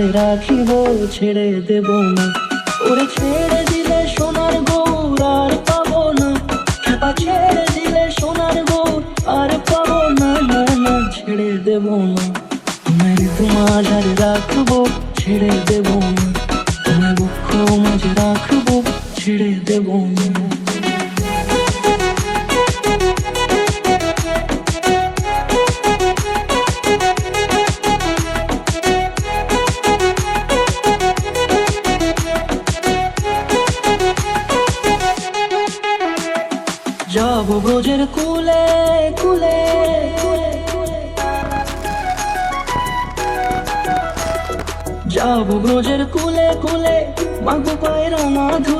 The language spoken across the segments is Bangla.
মাঝারে রাখিব ছেড়ে দেব না। ওরে ছেড়ে দিলে সোনার গৌর আর পাবো না। খেপা ছেড়ে দিলে সোনার গৌর আর পাবো না না ছেড়ে দেব না। তোমায় হৃদ মাঝারে রাখব, ছেড়ে দেব না। তোমায় বক্ষ মাঝে রাখব, ছেড়ে দেব না। মাগো পায়রা মাধুলি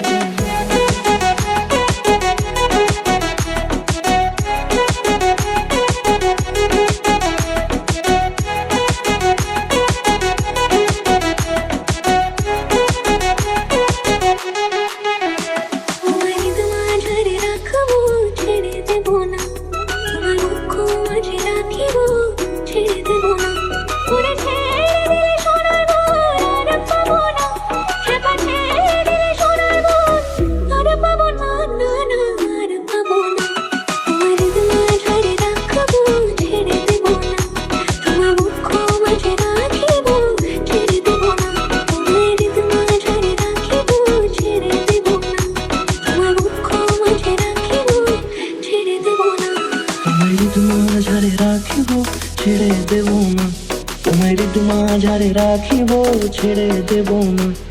দেব না। তোমায় তোমার ঝাড়ে রাখিব ছেড়ে দেব না।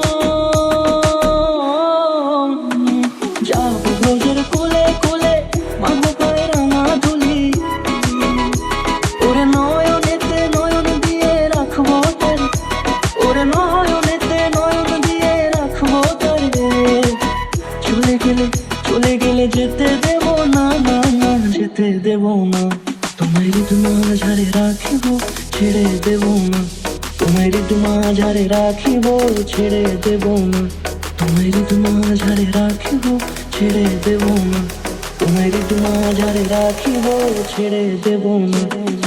যেতে দেব না। তোমায় ঋতুমা ঝাড়ে রাখিব, ছেড়ে দেব না। তোমায় ঋতুমা ঝাড়ে রাখিব, ছেড়ে দেব না। তোমায় ঋতুমা ঝাড়ে রাখিব, ছেড়ে দেব না। তোমায় ঋতুমা ঝাড়ে রাখিব, ছেড়ে দেব না।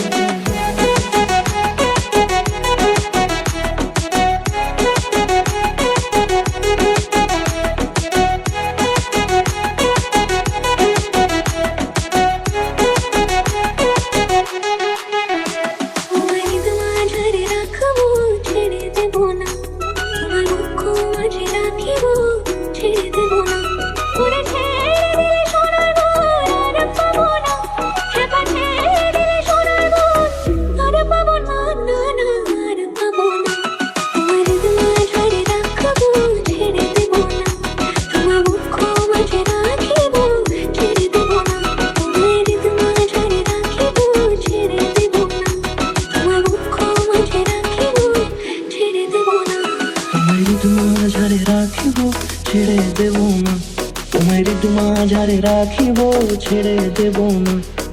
না। তোমায় তোমা ঝাড়ে রাখিব ছেড়ে দেব না।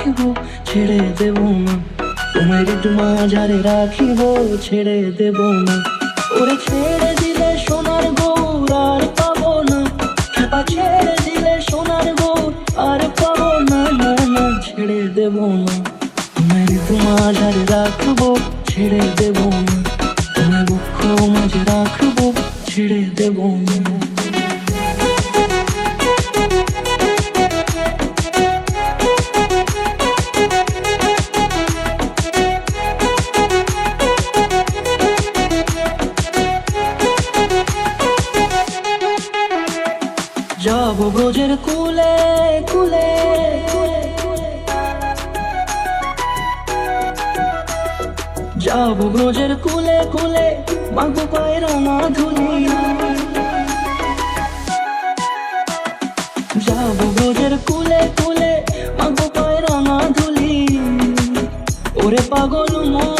রাখিব, ছেড়ে দেব না। তোমার তোমা ঝাড়ে রাখিব, ছেড়ে দেব না। ওরে ছেড়ে দিলে সোনার গৌর আর পাবো না। ছেড়ে দিলে সোনার গৌর আর পাবো না না না, ছেড়ে দেব না। তোমার তোমা ঝাড়ে রাখব, ছেড়ে দেব না। মাগো পায়ের ধুলি যাব ব্রজের কুলে কুলে মাগো পায়ের রাঙা ধুলি ওরে পাগল মন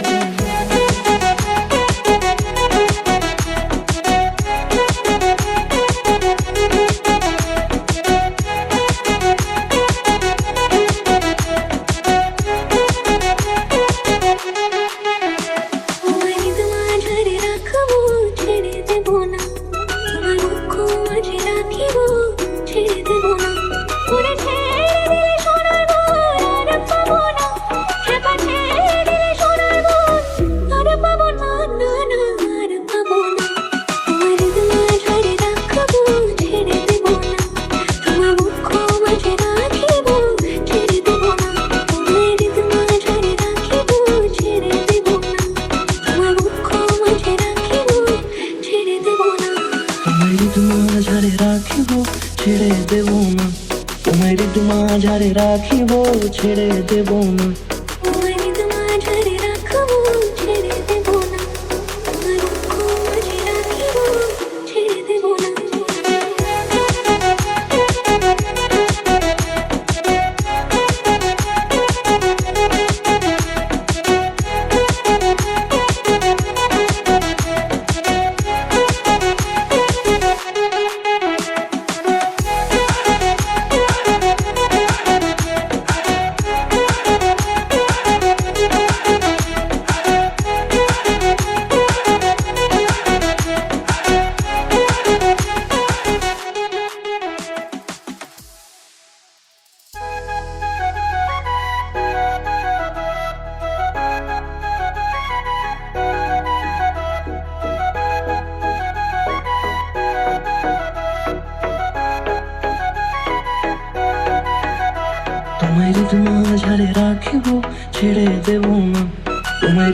ছেড়ে দেব না। তোমার হৃদ যারে রাখিব ছেড়ে দেব না।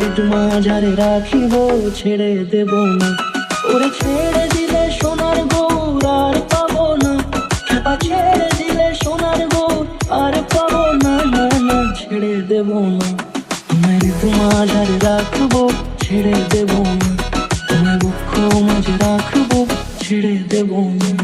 হৃদ মাঝারে রাখিব, ছেড়ে দেব না। ওরে ছেড়ে দিলে সোনার গৌর আর পাবো না। খেপা ছেড়ে দিলে সোনার গৌর আর পাবো না না না, ছেড়ে দেব না। মাঝারে রাখব, ছেড়ে দেব না। তোমায় দুঃখ মাঝে রাখব, ছেড়ে দেব না।